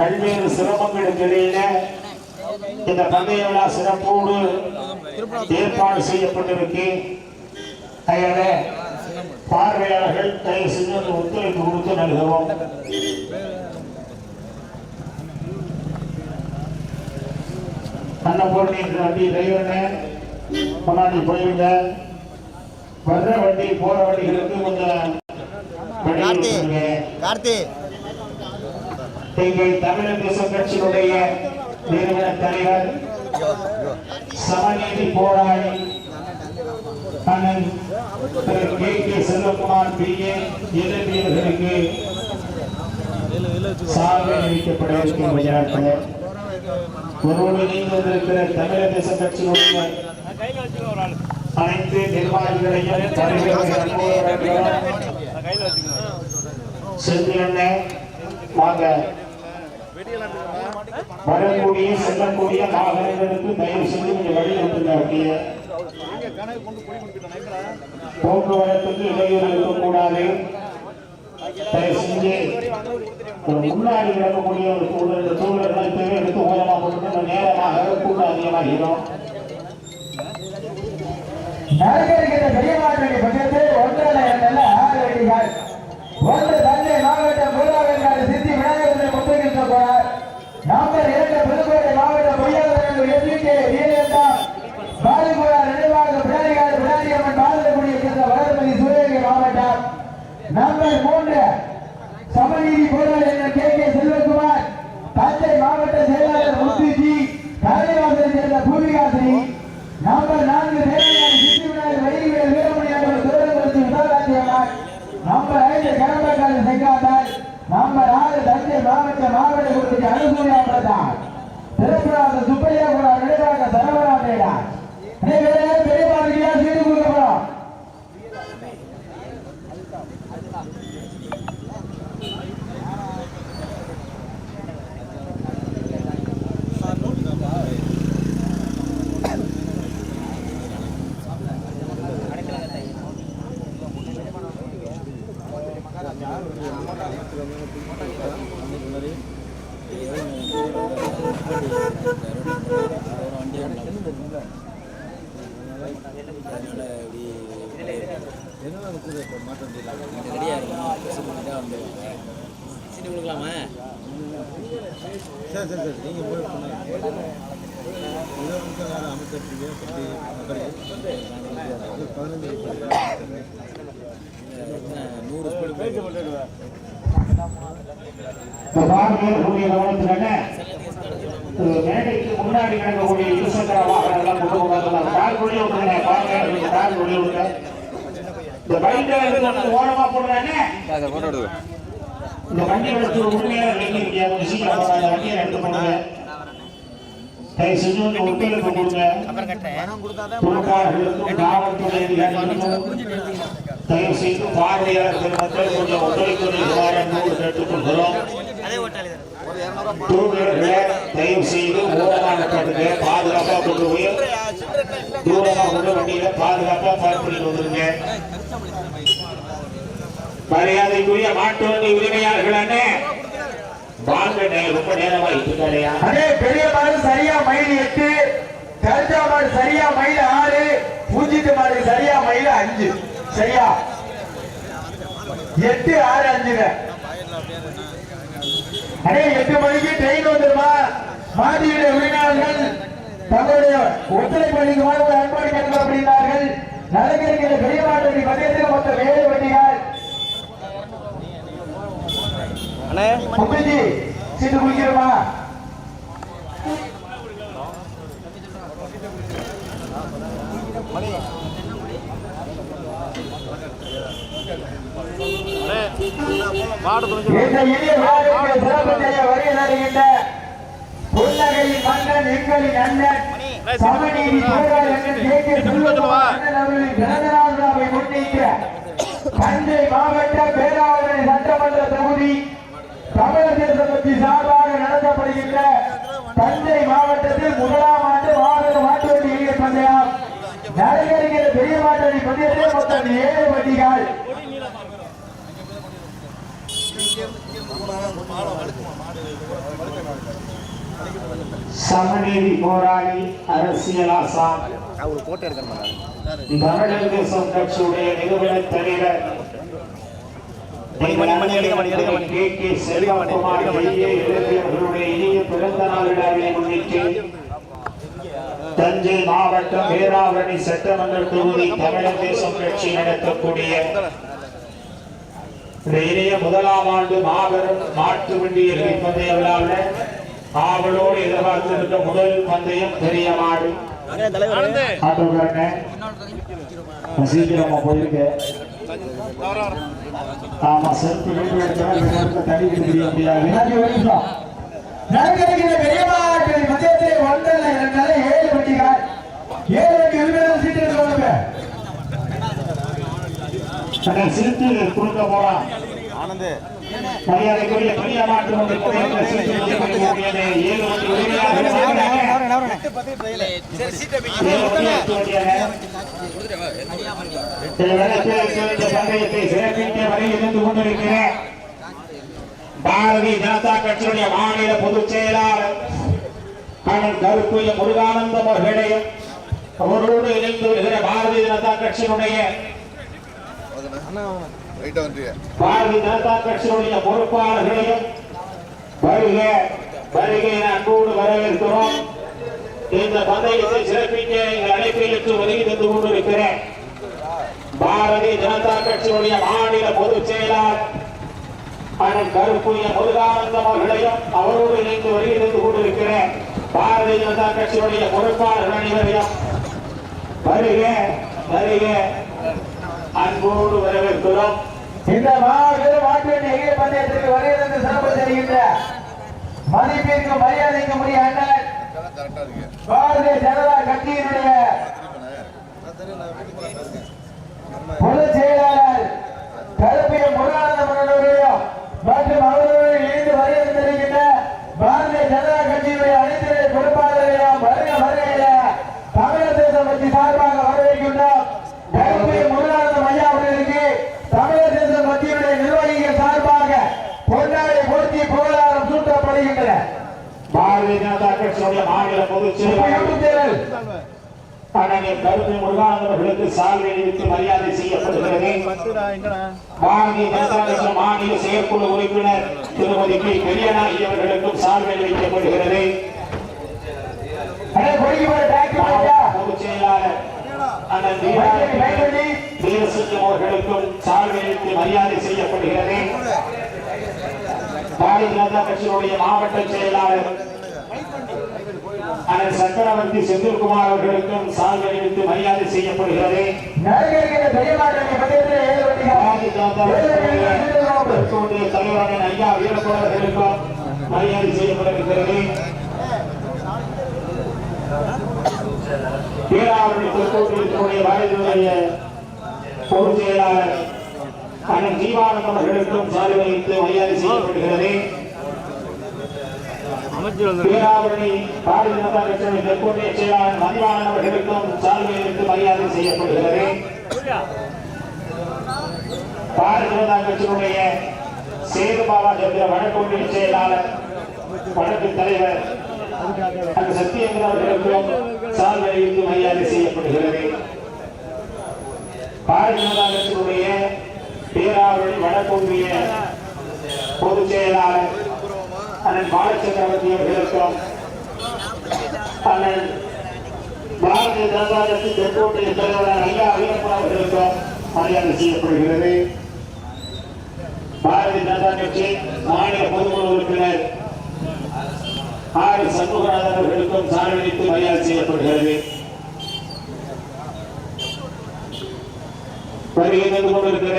பல்வேறு சிரமங்களுக்கு இடையில இந்த பந்தய விழா சிறப்போடு ஏற்பாடு செய்யப்பட்டிருக்கு. அதனால பார்வையாளர்கள் தயவு செஞ்சு அந்த ஒத்துழைப்பு கொடுத்து நல்கிறோம் அன்னபூர்ணி வண்டி டிரைவருங்க முன்னாடி போயிருங்க வர்ற வண்டி போற வண்டிகளுக்கு கொஞ்சம் கார்த்தி. நீங்கள் கார்த்தி எங்கள் தமிழர் தேச கட்சியினுடைய நிறுவன தலைவர் சமநீதி போராளி அண்ணன் Thiru K K Selvakumar B A இளவியர்களுக்கு சார்பை விளையாட்டு வந்திருக்கிற தமிழர் தேச கட்சியினுடைய அனைத்து நிர்வாகிகளையும் வாங்க. வரக்கூடிய செல்லக்கூடிய வாகனங்களுக்கு தயவு செஞ்சு கொஞ்சம் வழி விட்டுங்க போக்குவரத்துக்கு இடையூறு இருக்கக்கூடாது. தயவு செஞ்சு ஒரு முன்னாடி நடக்கக்கூடிய ஒரு சூழல் எடுத்து போட்டு நேரமாக கூட்டம் அதிகமாகிறோம் ஒன்றரை ஆறு ஒன்று தஞ்சை மாவட்டம் மூலாவெங்காடு சித்தி விநாயகர் முத்துகின்ற போறார் நம்பர் இரண்டு புதுக்கோட்டை மாவட்டம் பொய்யாளர்கள் எண்ணிக்கை வீரந்தா பாலிபுரா நினைவாக பிடாரிகாடு பிடாரியம்மன் பாலகுடியை சேர்ந்த வளர்மதி சிவகங்கை மாவட்டம் நம்பர் மூன்று சமநீதி போராளி கே கே செல்வகுமார் தஞ்சை மாவட்ட செயலாளர் முத்துஜி தலைவாசல் சேர்ந்த பூமிகாசினி நம்பர் நான்கு தேவையான சித்தி விநாயகர் வைகவேல் வீரமணி அவர்கள் துறைமுகத்தி விசாலாட்சியம்மாள் நம்பர் ஐந்து கரம்பக்காடு செங்காந்தாள் நம்பர் ஆறு தஞ்சை மாவட்ட மாவட்ட குருத்தி அனுசூரியா பிரதான் திருப்புராத சுப்பையா கூட நினைவாக சரவணா மேடா பெரிய பாருக்கியா சீடு கொடுக்கப்படும் சரி சரி சரி நீங்கள் போய் அமைச்சிருக்கீங்க பதினஞ்சு நூறு ஸ்பீடு இந்த பார்வையில் கூடிய கவனத்துக்காக மேடைக்கு முன்னாடி கிடக்கக்கூடிய இருசக்கர வாகனங்கள்லாம் கொண்டு போகிறாங்க கால் கொள்ளி விட்டுருங்க பார்வையாளர்களுக்கு கால் கொள்ளி விடுங்க இந்த பைக்கை ஓரமா போடுறாங்க இந்த வண்டிகளுக்கு உண்மையாக வெளியே முடியாது. சீக்கிரம் அந்த வண்டியை எடுத்து போடுங்க. தயவு செஞ்சு வந்து ஒத்துழைப்பு கொடுங்க. பொறுப்பாளர்களுக்கும் காவல்துறை தயவு செய்து பார்வையாளர்கள் மக்கள் கொஞ்சம் ஒத்துழைப்பு நல்குமாறு தயவு செய்து ஓரமாக கட்டுங்க பாதுகாப்பா கொண்டு போய் கொண்டு வண்டியில பாதுகாப்பா பார்க் வந்துருங்க மரியாதைக்குரிய மாட்டு வண்டி உரிமையாளர்கள் அண்ணே ரொம்ப இருக்காரையா அடே பெரிய மாடு சரியா மைல் எட்டு கருத்தா மாடு சரியா மைல் ஆறு பூஜிட்டு மாடு சரியா மைல் அஞ்சு. சரியா? எட்டு ஆறு அஞ்சுங்க. அடே எட்டு மணிக்கு ட்ரெயின் வந்துருமா? மாடியுடைய உரிமையாளர்கள் தங்களுடைய ஒத்துழைப்பு அளிக்குமாறு ஒரு அன்போடு கேட்கப்படுகிறார்கள் நலங்கிருக்கிற பெரிய மாட்டு மதியத்தில் மொத்தம் ஏழு வண்டிகள் சீட்டு இனிய விழாவிற்கு சிறப்பு செய்ய வருகை தருகின்ற புன்னகையின் சமநீதி பிறந்தநாள் விழாவை முன்னிட்டு தஞ்சை மாவட்ட பேராவூரணி சட்டமன்ற தொகுதி தமிழக தேச கட்சி சார்பாக நடத்தப்படுகின்ற தஞ்சை மாவட்டத்தில் முதலாம் ஆண்டு மாட்டுவண்டி பந்தயம். நடைபெறுகிற பெரிய மாட்டுவண்டி பந்தயத்தில் மொத்தம் ஏழு வண்டிகள் சமநீதி போராளி அரசியல் ஆசான் அவர் போட்டோ எடுக்க மாட்டாங்க தமிழக தேசம் கட்சியுடைய நிறுவன தலைவர். கே. கே. செல்வகுமார் இனிய பிறந்த நாள் விழாவை முன்னிட்டு தஞ்சை மாவட்டம் பேராவரணி சட்டமன்ற தொகுதி தமிழக தேசம் கட்சி நடத்தக்கூடிய இனிய முதலாம் ஆண்டு மாபெரும் மாட்டு வண்டி பந்தய விழாவில் ஆவலோடு எதிர்பார்த்திருந்த முதல் பந்தயம் பெரிய மாடு. சீக்கிரமா போயிருக்க ஆமா எடுத்தா முடியாது. வினாடி மத்தியத்திலே ஒன்றல்ல இரண்டல்ல ஏழு வண்டிகள். ஏழு வண்டி உரிமையாளர் சீட்டு எடுக்கணுங்க. அந்த சிறுத்து கொடுக்க போறான். ஆனந்த். மரியாதைக்குரிய இருந்து கொண்டிருக்கிறேன். பாரதிய ஜனதா கட்சியுடைய மாநில பொதுச் செயலாளர் அண்ணன் கருப்புய முருகானந்தம் அவர்களையும் அவரோடு இணைந்து வருகிற பாரதிய ஜனதா கட்சியினுடைய ரைட்டா வந்துறியா பாரதிய ஜனதா கட்சியினுடைய பொறுப்பாளர்களையும் வருக வருக அன்போடு வரவேற்கிறோம். இந்த பந்தயத்தை சிறப்பிக்க எங்கள் அழைப்பிற்கு வருகை தந்து கொண்டிருக்கிறேன். பாரதிய ஜனதா கட்சியுடைய மாநில பொதுச் செயலாளர் அண்ணன் கருப்புய முருகானந்தம் அவர்களையும் அவரோடு இணைந்து வருகை தந்து கொண்டிருக்கிறேன். பாரதிய ஜனதா கட்சியுடைய பொறுப்பாளர்கள் அனைவரையும் வருக வருக. அன்போடு வரவேற்கிறோம். இந்த மாபெரும் மாட்டு வண்டி பந்தயத்திற்கு வருகிறது சிறப்பு தெரிகின்ற மதிப்பிற்கு மரியாதைக்கு உரிய அண்ணன் பாரதிய ஜனதா கட்சியினுடைய பொதுச் செயலாளர் கருப்பிய முருகானந்தம் அவர்களையும் மற்றும் அவர்களுடன் இணைந்து வருகிறது தெரிகின்ற பாரதிய ஜனதா கட்சியினுடைய அனைத்து பொறுப்பாளர்களையும் வருக வருகையில தமிழக தேசம் கட்சி சார்பாக வரவேற்கின்றோம். கருப்பிய முருகானந்தம் ஐயா அவர்களுக்கு தமிழக தேசம் கட்சியினுடைய நிர்வாகிகள் சார்பாக பொன்னாடை போர்த்தி புகழாரம் சூட்டப்படுகின்றன பாரதிய ஜனதா கட்சியுடைய மாநில பொதுச் செயலாளர் அண்ணன் கருத்து சால்வை அணிவித்து மரியாதை செய்யப்படுகிறது பாரதிய ஜனதா கட்சி மாநில செயற்குழு உறுப்பினர் திருமதி பி பெரியநாயகி அவர்களுக்கும் பொதுச் செயலாளர் அண்ணன் அவர்களுக்கும் மரியாதை செய்யப்படுகிறது பாரதிய ஜனதா கட்சியினுடைய மாவட்ட செயலாளர் அண்ணன் சக்கரவர்த்தி செந்தில்குமார் அவர்களுக்கும் சால்வை அளித்து மரியாதை செய்யப்படுகிறது. தலைவரான ஐயா வீரப்பவர்களுக்கும் மரியாதை செய்யப்பட்டிருக்கிறது பேராவணி திருக்கோட்டிலுடைய வயதுடைய பொதுச் செயலாளர் அண்ணன் ஜீவானந்தம் அவர்களுக்கும் சாலை வைத்து மரியாதை செய்யப்படுகிறது. பேராவணி பாரதிய ஜனதா கட்சியின் தெற்கோட்டிய செயலாளர் அவர்களுக்கும் மரியாதை செய்யப்படுகிறது. பாரதிய ஜனதா கட்சியினுடைய சேது பாபா சந்திர வடக்கோட்டிய செயலாளர் தலைவர் சத்தியேந்திர அவர்களுக்கும் மரியாதை செய்யப்படுகிறது. பாரதிய ஜனதா கட்சியினுடைய பேராவளி வடக்கொன்றிய பொதுச் செயலாளர் அண்ணன் பாலச்சக்கரவர்த்தி அவர்களுக்கும் அண்ணன் பாரதிய ஜனதா கட்சி தெற்கோட்டைய தலைவரான ஐயா வீரப்பா அவர்களுக்கும் மரியாதை செய்யப்படுகிறது. பாரதிய ஜனதா கட்சி மாநில பொதுக்குழு உறுப்பினர் ஆறு சண்முகநாதன் அவர்களுக்கும் சாரணித்து மரியாதை செய்யப்படுகிறது. வருகை தந்து கொண்டிருக்கிற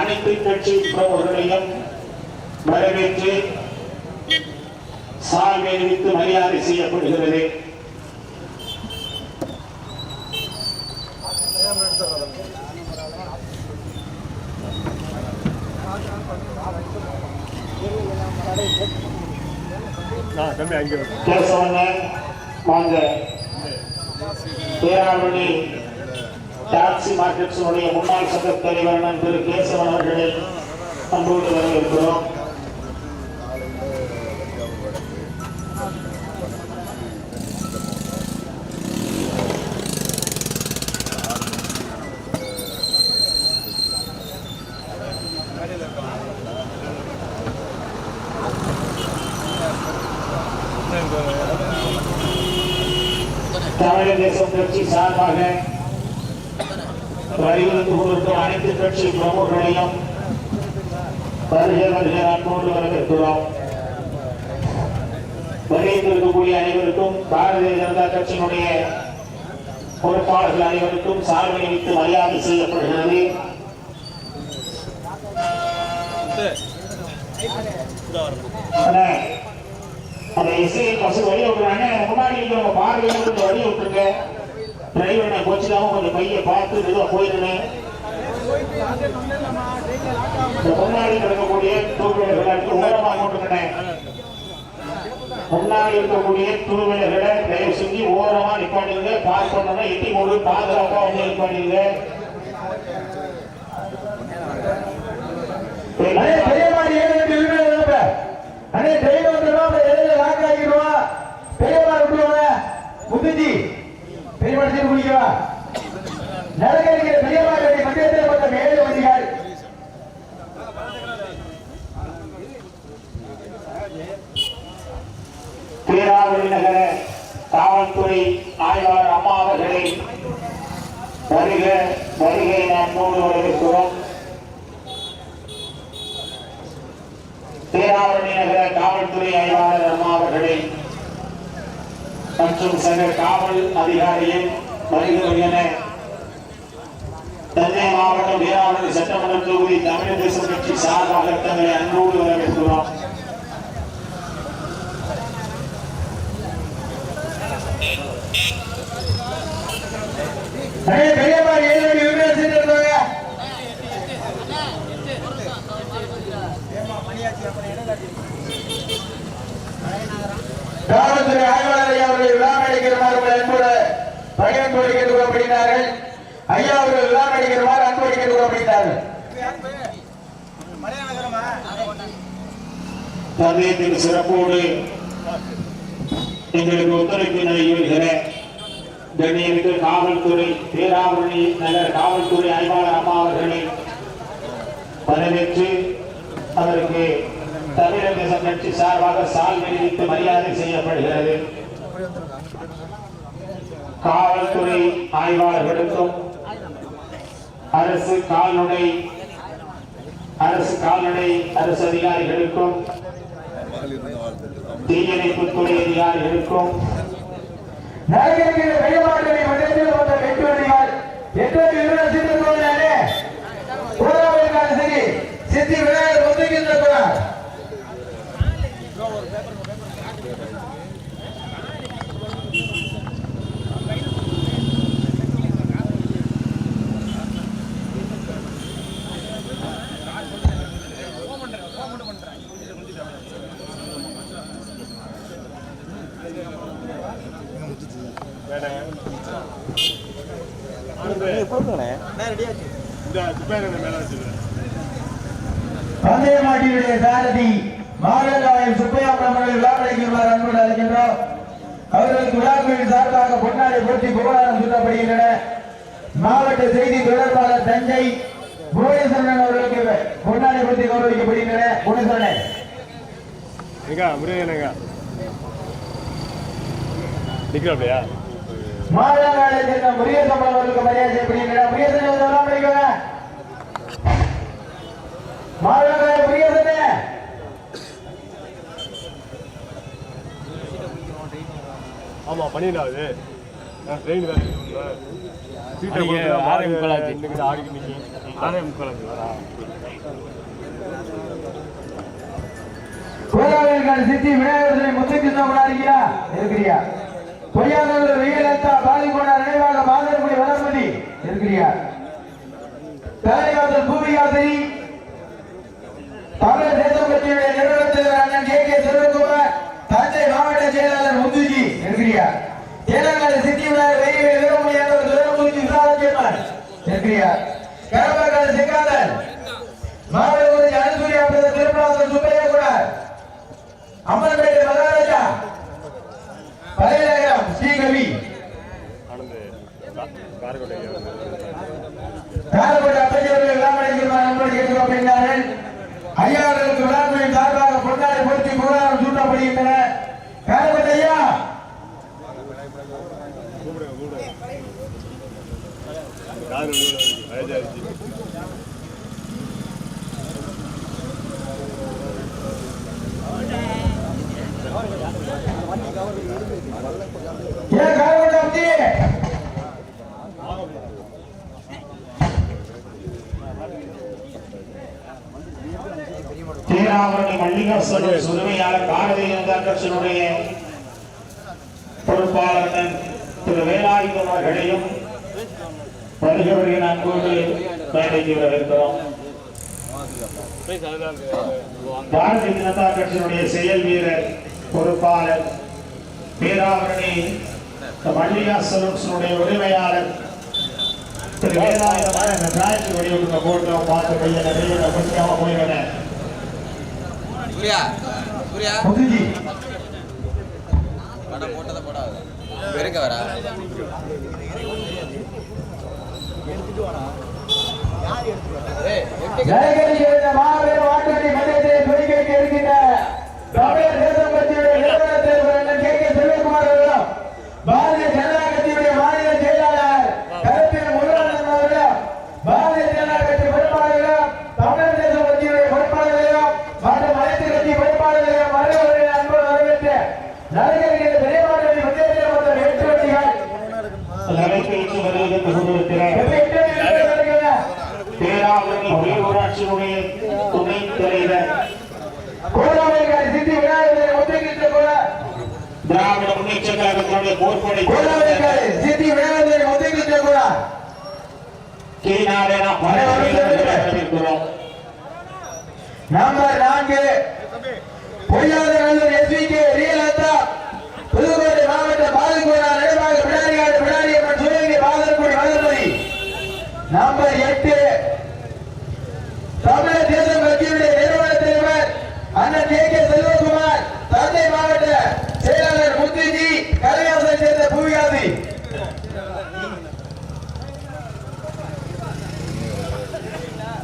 அனைத்து கட்சி பிரமுகர்களையும் வரவேற்று சால்வை அணிவித்து மரியாதை செய்யப்படுகிறது. பேராவணி டாக்ஸி மார்க்கெட்ஸினுடைய முன்னாள் சங்க தலைவர் திரு கேசவன் அவர்களை அன்போடு வரவேற்கிறோம். வரவேற்கிறோம் வருகின்றிருக்கக்கூடிய அனைவருக்கும் பாரதிய ஜனதா கட்சியினுடைய பொறுப்பாளர்கள் அனைவருக்கும் சார்பை வைத்து மரியாதை செய்யப்படுகிறது அந்த இசையை பசு வழி விட்டுறாங்க முன்னாடி இருக்கிறவங்க பார்வையில கொஞ்சம் வழி விட்டுருங்க டிரைவர் கொஞ்சம் பைய பார்த்து மெதுவாக போயிருந்தேன் முன்னாடி இருக்கக்கூடிய தூக்குவீரர்களுக்கு ஓரமாக கொண்டுருங்க முன்னாடி இருக்கக்கூடிய தூக்குவீரர்களை தயவு செஞ்சு ஓரமா நிப்பாட்டிருங்க பார்க் பண்ணணும் எட்டி மூடு பாதுகாப்பா வந்து நிப்பாட்டிருங்க ஏழு எட்டு விரும்பின விரும்ப அண்ணே ட்ரெயின் வந்துடும் அப்புறம் இடையில லாக் ஆகிடுவா பெரியமாடி விட்டுருவாங்க முத்துஜி பெரியமாடி சீர் குடிக்கவா நடக்க இருக்கிற பெரியமாடி மத்தியத்தில் மொத்தம் ஏழு வண்டிகள் பேராவளி நகர காவல்துறை ஆய்வாளர் அம்மா அவர்களை வருக வருகை நாம் மூன்று வரவேற்கிறோம் பேராவளி நகர காவல்துறை ஆய்வாளர் அம்மா அவர்களை மற்றும் சக காவல் அதிகாரியும் வருகிறோம் என தஞ்சை மாவட்டம் வீராவளி சட்டமன்ற தொகுதி தமிழ் தேசம் கட்சி சார்பாக தங்களை அன்போடு வரவேற்கிறோம் அண்ணே பெரியமாடி ஏழு எட்டு விரும்பின சீர் இருக்காங்க காவல்துறை ஆய்வாளர் ஐயா அவர்கள் விழா நடிக்கிறமாறு உங்கள் அன்போடு பகிர்ந்து கேட்டுக்கொள்ளப்படுகிறார்கள் ஐயா அவர்கள் விழா நடிக்கிறமாறு அன்போடு கேட்டுக்கொள்ளப்படுகிறார்கள் தந்தையத்தின் சிறப்போடு எங்களுக்கு ஒத்துழைப்பு நல்கிவிடுகிற கண்ணியமிக்க காவல்துறை பேராவணி நகர் காவல்துறை ஆய்வாளர் அம்மா அவர்களை வரவேற்று அவருக்கு தமிழக கட்சி சார்பாக சால் விரிவித்து மரியாதை செய்யப்படுகிறது. காவல்துறை ஆய்வாளர்களுக்கும் அரசு கால்நடை அரசு கால்நடை அரசு அதிகாரிகளுக்கும் வாழ்த்துக்கள் தீயணைப்புத்துறை இருக்கும் நகரில் பெரியமாட்டை மன்றத்தில் மொத்தம் எட்டு எட்டு வண்டி விரும்பின சரி. சித்தி விநாயகர் ஒத்துக்கின்ற கூடாது பந்தய மாட்டியுடைய சாரதி மாநிலவாயில் சுப்பையா பிரமணி விழா அன்புடன் அழைக்கின்றோம். அவர்களுக்கு விழாக்குழுவின் சார்பாக பொன்னாடை போட்டி புகழாரம் சுட்டப்படுகின்றன. மாவட்ட செய்தி தொடர்பாளர் தஞ்சை புவனேஸ்வரன் அவர்களுக்கு பொன்னாடை போட்டி கௌரவிக்கப்படுகின்றன. புவனேஸ்வரன் எங்க நிக்கிறோம் அப்படியா மாநிலங்களை சேர்ந்த முருகேசன் அவர்களுக்கு மரியாதை செய்யப்படுகின்றன முருகேசன் ஆமா நான் ட்ரெயின் வேலை. சீட்டை ஆறே முக்கால் ஆச்சு. இன்னைக்கு ஆறே முக்கால் ஆச்சு. கோதாவரிக்கான சித்தி விநாயகர் கொண்டாடுறியா இருக்கிறியா? பொய்யானவர் வீரத்தா பாலிகோடா நினைவாக மாதர்குடி வளர்மதி இருக்கிறார். தலைவாசல் பூமிகாசரி தமிழர் தேசம் கட்சியுடைய நிறுவனத் தலைவர் அண்ணன் கே கே செல்வகுமார் தஞ்சை மாவட்ட செயலாளர் முந்துஜி இருக்கிறார். தேலங்கான சித்தி விநாயகர் வெயில் வீரமணியானவர் துரமுதி விசாலஜியம்மன் இருக்கிறார். கரம்பக்கான சிக்காதன் மாவட்ட அனுசூரியா பிரதமர் திருப்பணாசன் சுப்பையா கூட அம்மன் உரிமையாளர் பாரதிய ஜனதா கட்சியினுடைய பொறுப்பாளர் திரு வேலாயுதம் அவர்களையும் வருகிறவர்களின் அன்போடு மேடைக்கு வரவேற்கிறோம் பாரதிய ஜனதா கட்சியினுடைய செயல் வீரர் பொறுப்பாளர் பேராவரணி மல்லிகா சலூன்ஸினுடைய உரிமையாளர் திரு வேலாயுதம் இந்த டிராய்க்கு வெளியிடுங்க போட்டு பார்த்து பையன் நிறைய முக்கியமாக போயிடுறேன் சூர்யா சூர்யா படம் போட்டதை போடாது. பெருக்க வரா? எழுந்த மாபெரும் ஆட்டத்தை மன்றத்தை துவக்கி இருக்கின்ற தமிழர் தேசம் கட்சியுடைய நிறுவன தலைவர் அண்ணன் கே கே செல்வகுமார் அவர்களும் பாரதிய ஜனதா கட்சியுடைய மாநில செயலாளர் கருப்பின் முருகன் அவர்களும் பாரதிய ஜனதா கட்சி பொறுப்பாளர்களும் தமிழர் தேசம் கட்சியுடைய பொறுப்பாளர்களையும் மற்றும் அனைத்து கட்சி பொறுப்பாளர்களையும் வருகிறவர்களின் அன்பு வரவேற்று நடிகர்கள் பெரியமாட்டை மத்திய மொத்தம் எட்டு வண்டிகள் நடைபெற்று வருகிறது கொண்டிருக்கிறார் எட்டு வண்டிகள் வருகின்றன. பேராவரணி பேரூராட்சியினுடைய துணைத் தலைவர் கோலாவிற்கான சித்தி விநாயகரை ஒத்துக்கின்ற போல திராவிட முன்னேற்ற கழகத்தினுடைய போர்ப்படை கோலாவிற்கான சித்தி விநாயகரை ஒத்துக்கின்ற போல கே நாராயணா வரவேற்கிறோம் நம்பர் நான்கு. பொய்யாத நல்லூர் எஸ்விகே ரியலத்தா புதுக்கோட்டை மாவட்ட பாலக்கோடா நடுவாக பிடாரிகாடு பிடாரியம்மன் சிவகங்கை பாதர்குடி மதுரை நம்பர் எட்டு. தமிழர் தேசம் கட்சியுடைய நிறுவன தலைவர் அண்ணன் கே கே செல்வகுமார் தந்தை மாவட்ட செயலாளர் முத்துஜி கலையாசை முடியாது தமிழக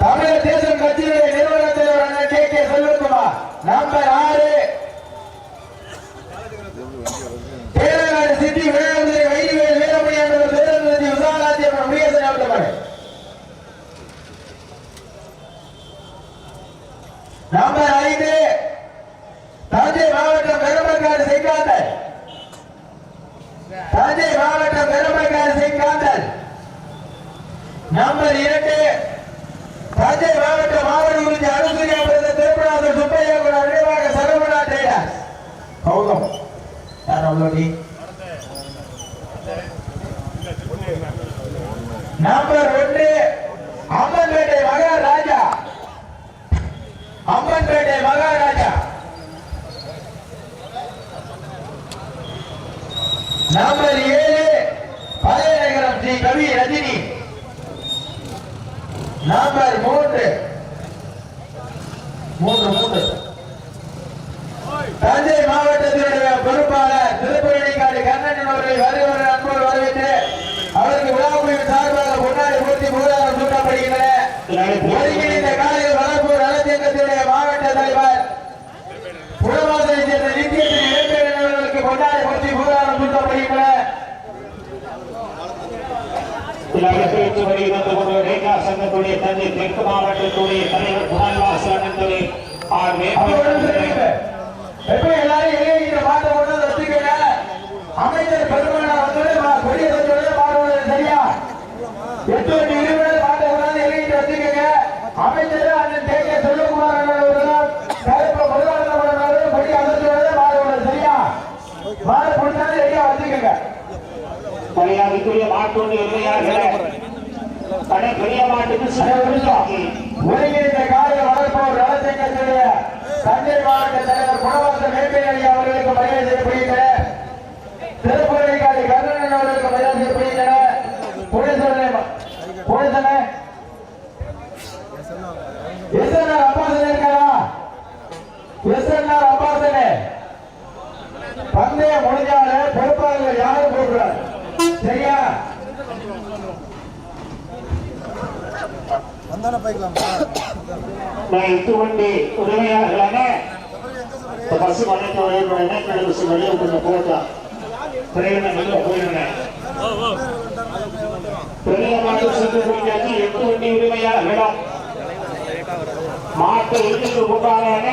தமிழர் தேசம் கட்சியுடைய நிறுவன தலைவர் அண்ணன் கே கே செல்வகுமார் நம்பர் ஆறு. பேரநாடு சிட்டி விநாயகர் வைரவேல் வீரமணி என்ற பேருந்து விசாலாட்சி முருகேசன் அவர்கள். நம்பர் ஐந்து தஞ்சை மாவட்டம் பெருமக்காடு செங்காந்தல் தஞ்சை மாவட்டம் பெருமக்காடு செங்காந்தல் நம்பர் இரண்டு தஞ்சை மாவட்டம் மாவட்ட குறிச்சி அனுசூரியா பிறந்த திருப்பநாதர் சுப்பையா கூட நினைவாக சரவணா டெய்லர் கௌதம் யார் அவ்வளோ நம்பர் ஒன்று அம்மன்பேட்டை மகாராஜா அம்மன்பேட்டை மகாராஜா நம்பர் ஏழு பழையநகரம் ஸ்ரீ கவி ரஜினி நம்பர் மூன்று மூன்று மூன்று தஞ்சை மாவட்டத்தினுடைய பொறுப்பாளர் திருப்பரணிக்காடு கண்ணன் அவர்களை வருகிற அன்போடு வரவேற்று அவருக்கு விழாக்குழுவின் சார்பாக முன்னாடி பூர்த்தி மூலாரம் சூட்டப்படுகின்றன ஒருங்கிணைந்த காலையில் வளர்ப்பூர் நலத்தியக்கத்தினுடைய மாவட்ட தலைவர் புறவாசலை சேர்ந்த நித்தியத்தின் இளைஞர்கள் அவர்களுக்கு கொண்டாடி பூர்த்தி மூலாரம் சூட்டப்படுகின்றன நடைபெற்று வருகிறது கொண்டு ரேகா சங்கத்துடைய தந்தை தெற்கு மாவட்டத்துடைய தலைவர் குணால்வாசன் அண்ணன் ஆர் எல்லாரும் எழுதிக்கிற பாட்டை கொண்டு வந்து வச்சுக்கோங்க. அமைச்சர் பெருமானார் வந்தோடனே மா- கொடியை பாடுவது சரியா? எட்டு வண்டி உரிமையாளர் பாட்டை கொண்டு எழுதிட்டு அமைச்சர் அண்ணன் கே செல்வகுமார் அண்ணன் அவர்களும் கருப்பு முருகானந்தம் பாடுவது சரியா? மாடு கொடுத்தாலும் ரெடியா வச்சுக்கோங்க. மரியாதைக்குரிய மாட்டோண்டு உரிமையாளர்களே கடை பெரிய மாட்டுக்கு சிறப்பு ஒருங்கிணைந்த காலையை வளர்ப்போர் நலச்சங்கத்துடைய தஞ்சை மாவட்ட தலைவர் குணவந்த மேற்பேரி அவர்களுக்கு மரியாதை செய்யப்படுகின்றன திருப்பதிகாரி கருணன் அவர்களுக்கு மரியாதை செய்யப்படுகின்றன புனிதனை புனிதனை எஸ்என்ஆர் அப்பாசன் இருக்காரா? எஸ்என்ஆர் அப்பாசனே. பந்தயம் முடிஞ்சாலே பொறுப்பாளர்கள் யாரும் போகக்கூடாது சரியா? தானே போய்க்கலாமா. நான் எட்டு வண்டி உரிமையாளர்களான இந்த பஸ் மணிக்கு வழிபட இணைக்கடை பஸ் வெளியே கொஞ்சம் போகலாம் பிரேரணை வெளியே போயிருந்தேன் பெரிய சென்று முடிஞ்சாச்சு எட்டு வண்டி உரிமையாளர்களும். மாட்டு உரிமைக்கு கூட்டாளான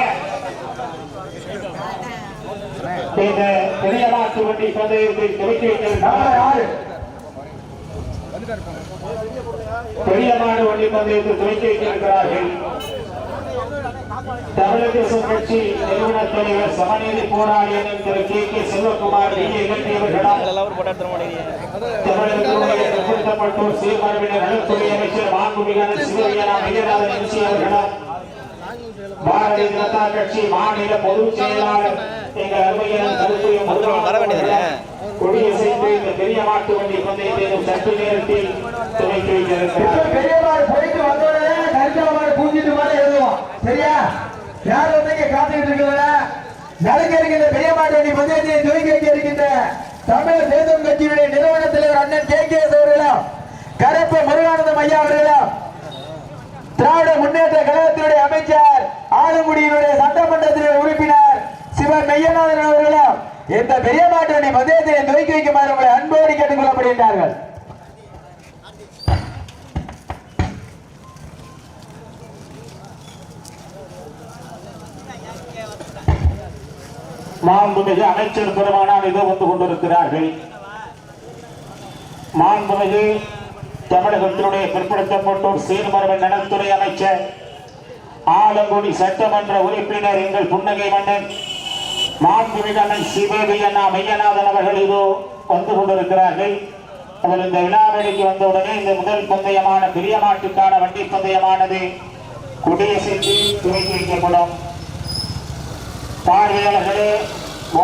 இந்த பெரிய மாட்டு வண்டி சந்தையத்தை துவக்கி நம்பர் வைத்திருக்கிறார் ஆறு பெரிய மாடு வண்டி பந்தயத்தை துவக்கி வைத்திருக்கிறார்கள் தமிழக கட்சி நிறுவன தலைவர் சமநீதி போராளியன் திரு கே கே செல்வகுமார் தமிழகத்தினுடைய சீர்மரபினர் நலத்துறை அமைச்சர் மாண்புமிகான எம்சி அவர்களால் பாரதிய ஜனதா கட்சி மாநில பொதுச் செயலாளர் எங்கள் அருமையான கருத்துரையும் வர வேண்டியதுதானே? கொடியசைத்து இந்த பெரிய மாட்டு வண்டி பந்தயத்தை சற்று நேரத்தில் துவக்கி இப்ப பெரியமாடு போயிட்டு வந்தோடனே கரிசலமாடு பூஞ்சிட்டு மாதிரி எழுதுவோம் சரியா? யார் வந்தீங்க காத்துக்கிட்டு இருக்கிறவங்க? நடுக்க இருக்கின்ற பெரியமாடு வண்டி பந்தயத்தை துவக்கி வைக்க இருக்கின்ற தமிழர் தேசம் கட்சியுடைய நிறுவன தலைவர் அண்ணன் கே கே அவர்களும் கரப்ப முருகானந்தம் ஐயா அவர்களும் திராவிட முன்னேற்ற கழகத்தினுடைய அமைச்சர் ஆலங்குடியினுடைய சட்டமன்றத்தினுடைய உறுப்பினர் சிவன் மெய்யநாதன் அவர்களும் இந்த பெரிய மாட்டு வண்டி துவக்கி வைக்குமாறு உங்களை அன்போடு கேட்டுக் கொள்ளப்படுகின்றார்கள் மாண்புமிகு அமைச்சர் பெருமானார் இதோ வந்து கொண்டிருக்கிறார்கள். மாண்புமிகு தமிழகத்தினுடைய பிற்படுத்தப்பட்டோர் சீர்மரபு நலத்துறை அமைச்சர் ஆலங்குடி சட்டமன்ற உறுப்பினர் எங்கள் புன்னகை மன்னன் மாண்புமிகு அண்ணன் சிவேவி அண்ணா மையநாதன் அவர்கள் இதோ வந்து கொண்டிருக்கிறார்கள். அவர் இந்த விழாவெளிக்கு வந்தவுடனே இந்த முதல் பந்தயமான பெரிய மாட்டுக்கான வண்டி பந்தயமானது கொடியசைத்து துவங்கி வைக்கப்படும் பார்வையாளர்களே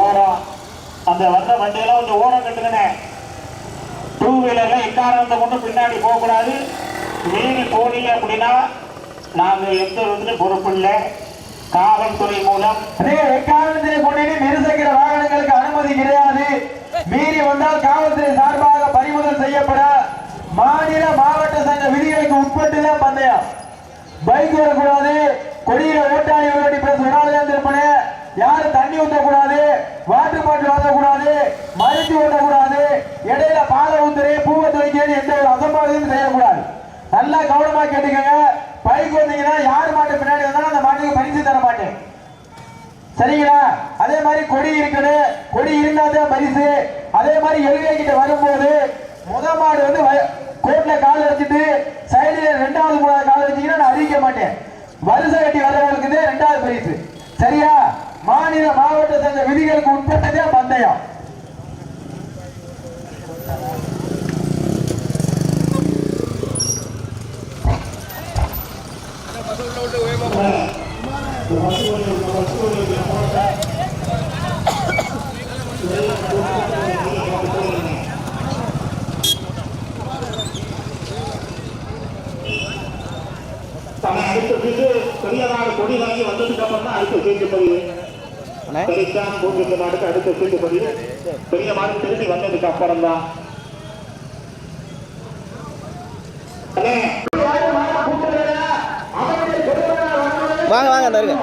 ஓரம். அந்த வந்த வண்டியெல்லாம் கொஞ்சம் ஓரம் கட்டுங்கண்ணே. டூ வீலர்ல எக்காரணத்தை கொண்டு பின்னாடி போகக்கூடாது. மீறி போனீங்க அப்படின்னா நாங்கள் எந்த வந்து பொறுப்பு இல்லை. காவல்துறை மூலம். எக்காரணத்திலே கொண்டு இருசக்கர வாகனங்களுக்கு அனுமதி கிடையாது. மீறி வந்தால் காவல்துறை சார்பாக பறிமுதல் செய்யப்பட மாநில மாவட்ட சங்க விதிகளுக்கு உட்பட்டு தான் பந்தயம். பைக் வரக்கூடாது. கொடியில ஓட்டாளி விளையாடி பேச விடாதான் யாரும் தண்ணி ஊற்றக்கூடாது வாட்டர் பாட்டில் வாங்கக்கூடாது மருத்தி ஓட்டக்கூடாது இடையில பாலை ஊத்துறே பூவை துவைக்கிறது எந்த ஒரு அசம்பாவிதமும் செய்யக்கூடாது. நல்லா கவனமா கேட்டுக்கங்க. பைக் வந்தீங்கன்னா யார் மாட்டு பின்னாடி வந்தாலும் அந்த மாட்டுக்கு பரிசு தர மாட்டேன். சரிங்களா? அதே மாதிரி கொடி இருக்கணும் கொடி இருந்தாதான் பரிசு. அதே மாதிரி எழுதிய கிட்ட வரும்போது முத மாடு வந்து கோட்ல கால் வச்சுட்டு சைடுல ரெண்டாவது மூணாவது கால் வச்சீங்கன்னா நான் அறிவிக்க மாட்டேன். வருஷம் கட்டி வர்றவங்களுக்கு ரெண்டாவது பரிசு. சரியா? மாநில மாவட்ட சங்க விதிகளுக்கு உட்பட்டதே பந்தயம் தன்னை அடுத்த சீட்டு பெரிய நாடு கொடி வாங்கி வந்ததுக்கு அப்புறம் தான் அடுத்த சீட்டு சரிதான் பூஜ்ஜியத்து மாடுக்கு அடுத்த சீட்டு பதிவு பெரிய மாடு திரும்பி வந்ததுக்கு அப்புறம் தான் வாங்க வாங்க அந்த இருங்க.